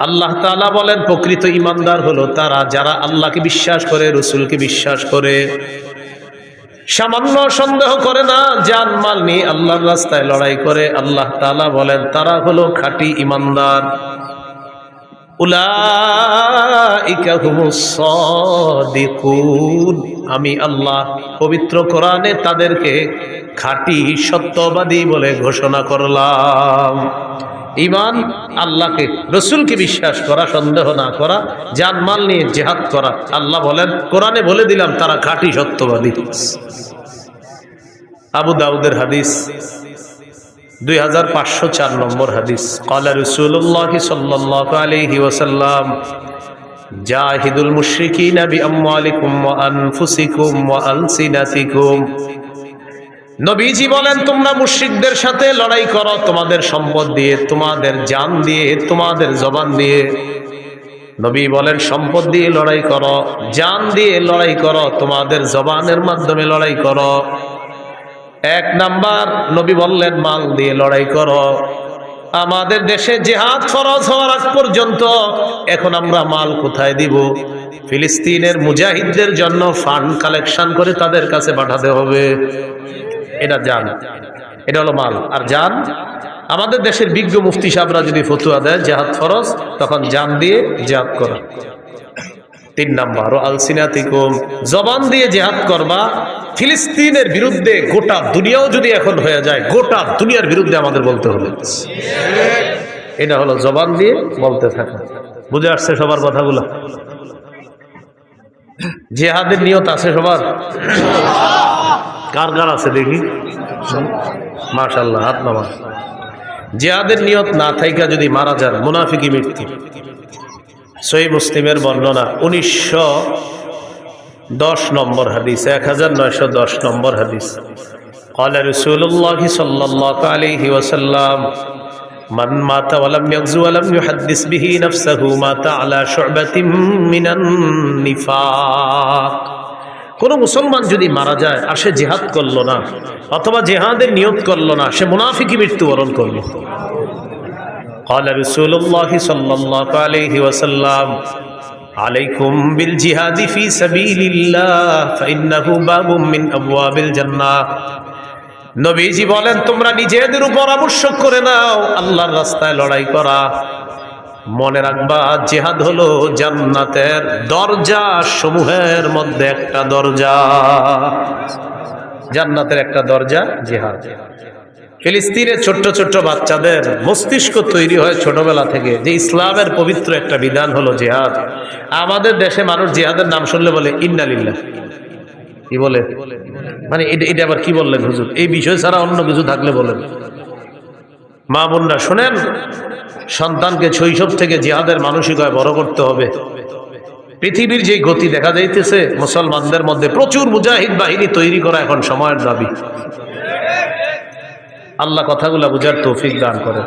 আল্লাহ তালা বলেন, প্রকৃত ইমানদার হলো তারা যারা আল্লাহকে বিশ্বাস করে, রসুলকে বিশ্বাস করে। সামান্য সন্দেহ করে না জান মাল নিয়ে আল্লাহর রাস্তায় লড়াই করে। আল্লাহ তাআলা বলেন, তারা হলো খাঁটি ইমানদার। আমি আল্লাহ পবিত্র কোরআনে তাদেরকে খাঁটি সত্যবাদী বলে ঘোষণা করলাম। ইমান আল্লাহকে, রসুলকে বিশ্বাস করা, সন্দেহ না করা জান মাল নিয়ে জেহাদ করা। আল্লাহ বলেন, কোরআনে বলে দিলাম, তারা খাঁটি সত্যবাদী। আবু দাউদের হাদিস, দুই হাজার পাঁচশো চার নম্বর হাদিস। কলা রসুল্লাহ সাল্লাহ আলহি ওসাল্লাম জাহিদুল আনফুসিকুম নবীজি বলেন, তোমরা মুশরিকদের সাথে লড়াই করো, তোমাদের সম্পদ দিয়ে, তোমাদের জান দিয়ে, তোমাদের জবান দিয়ে। নবী বলেন, সম্পদ দিয়ে লড়াই করো, জান দিয়ে লড়াই করো, তোমাদের জবানের মাধ্যমে লড়াই করো। এক নাম্বার, নবী বললেন, মাল দিয়ে লড়াই করো। আমাদের দেশে জেহাদ ফরজ হওয়ার আগ পর্যন্ত এখন আমরা মাল কোথায় দিব? ফিলিস্তিনের মুজাহিদদের জন্য ফান্ড কালেকশন করে তাদের কাছে পাঠাতে হবে। এটা জান। এটা হলো মাল। আর যান আমাদের দেশের বিজ্ঞ মুফতি সাহেবরা যদি ফতুয়া দেয়, জেহাদ ফরজ, তখন জান দিয়ে জেহাদ করা। তিন নাম্বার আলসিনাতিকুম, জবান দিয়ে জেহাদ করবা। ফিলিস্তিনের বিরুদ্ধে গোটা দুনিয়াও যদি এখন হয়ে যায়, গোটা দুনিয়ার বিরুদ্ধে আমাদের বলতে হবে। এটা হলো জবান দিয়ে বলতে থাকা। বুঝে আসছে সবার কথাগুলো? জেহাদের নিয়ত আছে সবার? কার কার আছে দেখি মাশাল্লাহ হাত নামা জেহাদের নিয়ত না থাইকা যদি মারা যান মুনাফিকি মৃত্যু সই মুসলিমের বর্ণনা উনিশশো দশ নম্বর হাদিস এক হাজার নয়শো দশ নম্বর হাদিস قال رسول الله صلى الله عليه وسلم من مات ولم يغزو ولم يحدث به نفسه مات على شعبة من النفاق কোন মুসলমান যদি মারা যায় আর সে জেহাদ করলো না অথবা জেহাদের নিয়ত করলো না সে মুনাফিকি মৃত্যুবরণ করলো قال رسول الله صلى الله عليه وسلم عليكم بالجهاد في سبيل الله فإنه باب من أبواب الجنة নবীজি বলেন তোমরা নিজেদের উপর আবশ্যক করে নাও আল্লাহর রাস্তায় লড়াই করা মনে রাখবা, জেহাদ হলো জান্নাতের দরজা সমূহের মধ্যে একটা দরজা। জান্নাতের একটা দরজা, জেহাদ। ফিলিস্তিনের ছোট্ট ছোট্ট বাচ্চাদের মস্তিষ্ক তৈরি হয় ছোটবেলা থেকে। যে ইসলামের পবিত্র একটা বিধান হলো জেহাদ। আমাদের দেশে মানুষ জেহাদের নাম শুনলে বলে, ইন্নালিল্লাহ। কি বলে? মানে এটা এটা আবার কি বললেন হুজুর? এই বিষয় ছাড়া অন্য কিছু থাকলে বলেন। মা বোনরা শোনেন সন্তানকে শৈশব থেকে জিহাদের মানসিকতায় বড় করতে হবে পৃথিবীর যে গতি দেখা যাইতেছে মুসলমানদের মধ্যে প্রচুর মুজাহিদ বাহিনী তৈরি করা এখন সময়ের দাবি আল্লাহ কথাগুলো বুঝার তৌফিক দান করে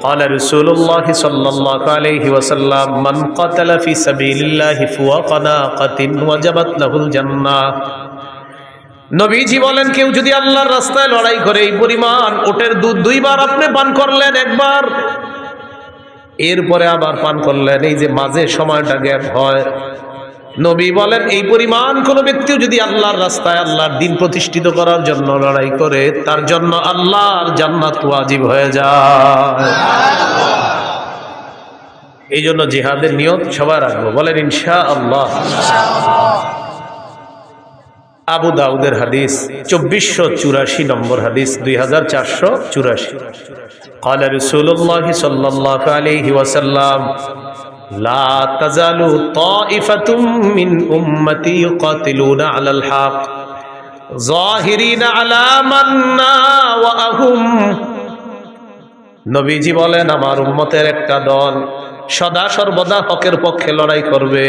قال رسول الله صلى الله عليه وسلم من قتل في سبيل الله فوق ناقة وجبت له الجنة নবীজি বলেন, কেউ যদি আল্লাহর রাস্তায় লড়াই করে, এই পরিমাণ ওটের দুধ দুইবার আপনি পান করলেন একবার। এরপরে আবার পান করলেন, এই যে মাঝে সময়টা গ্যাপ হয়। নবী বলেন, এই পরিমাণ কোন ব্যক্তিও যদি আল্লাহর রাস্তায় আল্লাহর দিন প্রতিষ্ঠিত করার জন্য লড়াই করে, তার জন্য আল্লাহর জান্নাত ওয়াজিব হয়ে যায়। এই জন্য জিহাদের নিয়ত সবাই রাখব। বলেন ইনশা আল্লাহ আবু দাউদের হাদিস চব্বিশশো চুরাশি নম্বর হাদিস দুই হাজার চারশো চুরাশি قال رسول الله صلى الله عليه وسلم لا تزال طائفة من أمتي يقاتلون على الحق ظاهرين على من ناوأهم নবীজি বলেন আমার উম্মতের একটা দল সদা সর্বদা হকের পক্ষে লড়াই করবে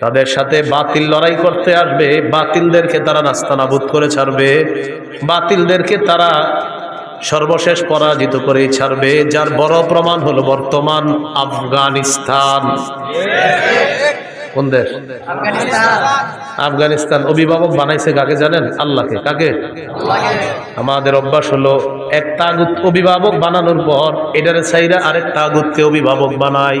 তাদের সাথে বাতিল লড়াই করতে আসবে। বাতিলদেরকে তারা নাস্তানাবুদ করে ছাড়বে। বাতিলদেরকে তারা সর্বশেষ পরাজিত করে ছাড়বে। যার বড় প্রমাণ হলো বর্তমান আফগানিস্তান। কোন দেশ? আফগানিস্তান। অভিভাবক বানাইছে কাকে জানেন? আল্লাহকে। কাকে? আমাদের অভ্যাস হলো এক তাগুত অভিভাবক বানানোর পর এটারে সাইরা আরেক তাগুতকে অভিভাবক বানাই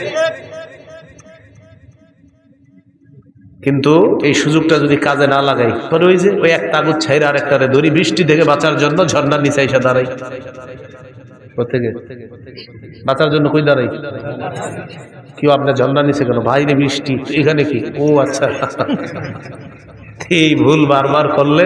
কিন্তু এই সুযোগটা যদি কাজে না লাগাই, পরে ওই যে ওই একটা আগুন ছাইরা আর একটারে দড়ি বৃষ্টি থেকে বাঁচার জন্য ঝর্ণার নিচে এসে দাঁড়াই। প্রত্যেকে বাঁচার জন্য কই দাঁড়াই? কেউ আপনার ঝর্ণার নিচে কেন বাইরে বৃষ্টি, এখানে কি? ও আচ্ছা। এই ভুল বারবার করলে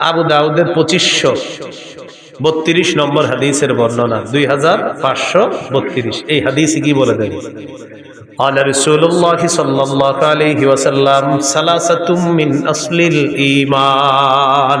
আবু দাউদের পঁচিশশো বত্রিশ নম্বর হাদিসের বর্ণনা দুই হাজার পাঁচশো বত্রিশ এই হাদিস কি বলে দেন قال رسول الله صلى الله عليه وسلم ثلاثة من أصل الإيمان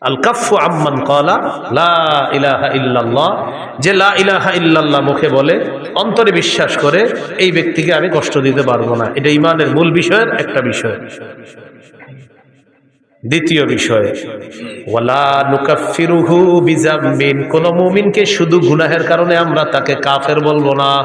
আম্মান কলা লা ইলাহা যে লা ইলাহা ইল্লাল্লাহ মুখে বলে, অন্তরে বিশ্বাস করে, এই ব্যক্তিকে আমি কষ্ট দিতে পারব না। এটা ইমানের মূল বিষয়ের একটা বিষয়। দ্বিতীয় বিষয়, ওয়ালা কোন মুমিনকে শুধু গুনাহের কারণে আমরা তাকে কাফের বলব না।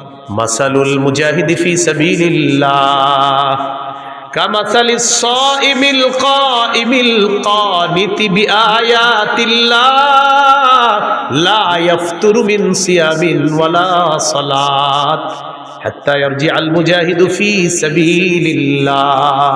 মাসালুল মুজাহিদি ফি সাবিলিল্লাহ। কামাসালিস সাইমিল কাইমিল কানিতি বিআয়াতিল্লাহ। লা ইয়াফতুরু মিন সিয়ামিন ওয়ালা সালাত। হাত্তা ইয়ারজি আল মুজাহিদু ফি সাবিলিল্লাহ।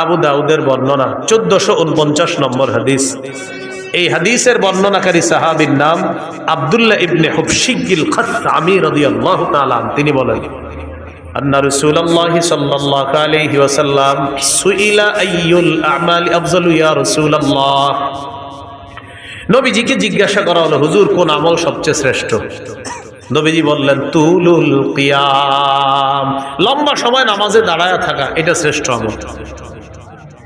আবু দাউদের বর্ণনা চোদ্দশো উনপঞ্চাশ নম্বর হাদিস এই হাদিসের বর্ণনাকারী সাহাবির নাম আবদুল্লাহ ইবনে হুবশিকিল খাসআমি রাদিয়াল্লাহু তাআলা আনহু। তিনি বলেন أن رسول الله صلى الله عليه وسلم سئل أي الأعمال أفضل يا رسول الله নবীজিকে জিজ্ঞাসা করা হলো হুজুর কোন আমল সবচেয়ে শ্রেষ্ঠ নবীজি বললেন তুলুল কিয়াম লম্বা সময় নামাজে দাঁড়ায় থাকা এটা শ্রেষ্ঠ আমল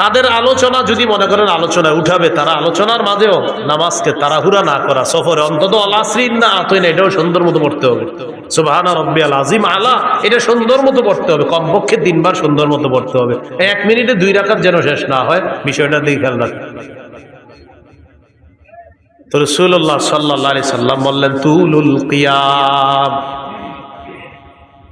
তাদের আলোচনা যদি মনে করেন আলোচনায় উঠাবে, তারা আলোচনার মাঝেও নামাজকে তাড়াহুড়া না করা, সফরে অন্তত আলাসরিন না আতই না এটাও সুন্দর মতো পড়তে হবে। সুবাহানা রব্বি আল আজিম আলা, এটা সুন্দর মতো পড়তে হবে, কমপক্ষে তিনবার সুন্দর মতো পড়তে হবে। এক মিনিটে দুই রাখার যেন শেষ না হয়, বিষয়টা দিয়ে খেয়াল রাখবে তো রসুল্লাহ সাল্লাহ সাল্লাম বললেন, তুলুল কিয়াম।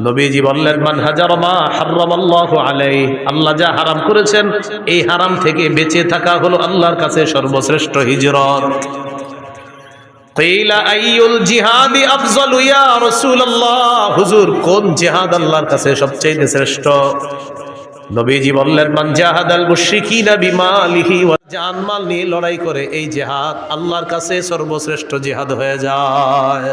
নবীজি বললেন, মান হাজার মা হারামাল্লাহু আলাইহি। আল্লাহ যা হারাম করেছেন, এই হারাম থেকে বেঁচে থাকা হলো আল্লাহর কাছে সর্বশ্রেষ্ঠ হিজরত। কোন আল্লাহর কাছে সবচেয়ে শ্রেষ্ঠ? মান নিয়ে লড়াই করে এই জিহাদ আল্লাহর কাছে সর্বশ্রেষ্ঠ জিহাদ হয়ে যায়।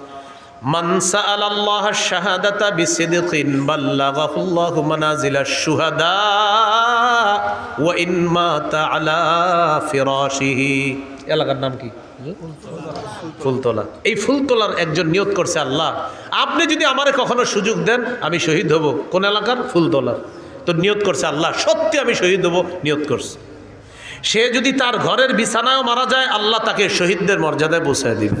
من سأل الله الشهادة بصدق بلغه الله منازل الشهداء وإن مات على فراشه এলাকার নাম কি ফুলতলা এই ফুলতলার একজন নিয়ত করছে আল্লাহ আপনি যদি আমারে কখনো সুযোগ দেন আমি শহীদ হব কোন এলাকার ফুলতলার তো নিয়ত করছে আল্লাহ সত্যি আমি শহীদ হব নিয়ত করছে সে যদি তার ঘরের বিছানায়ও মারা যায় আল্লাহ তাকে শহীদদের মর্যাদায় পৌঁছায় দিবে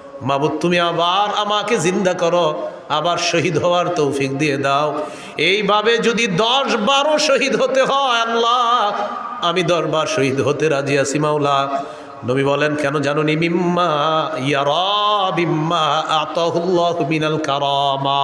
মাবুদ, তুমি আবার আমাকে জিন্দা করো, আবার শহীদ হওয়ার তৌফিক দিয়ে দাও। এইভাবে যদি দশ বারো শহীদ হতে হয়, আল্লাহ, আমি দশবার শহীদ হতে রাজি আছি, মাওলা। নবী বলেন, কেন জানুনি মিম্মা ইয়ারা, বিম্মা আতহুল্লাহ মিনাল কারামা।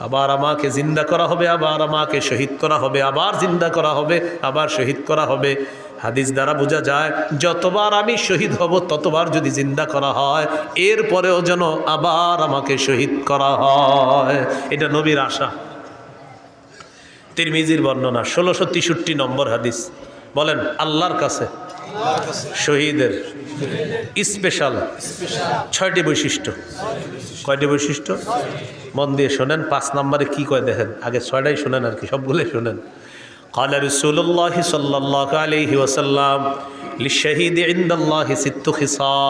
আবার আমাকে জিন্দা করা হবে, আবার আমাকে শহীদ করা হবে, আবার জিন্দা করা হবে, আবার শহীদ করা হবে। হাদিস দ্বারা বোঝা যায়, যতবার আমি শহীদ হব, ততবার যদি জিন্দা করা হয়, এরপরেও যেন আবার আমাকে শহীদ করা হয়। এটা নবীর আশা। তিরমিজির বর্ণনা, ষোলোশো তেষট্টি নম্বর হাদিস। বলেন, আল্লাহর কাছে, শহীদের স্পেশাল ছয়টি বৈশিষ্ট্য কয়টি বৈশিষ্ট্য মন দিয়ে শোনেন পাঁচ নম্বরে কি কয় দেখেন আগে ছয়টাই শোনেন আর কি সবগুলোই শোনেন قال رسول الله صلى الله عليه وسلم للشهيد عند الله ست خصال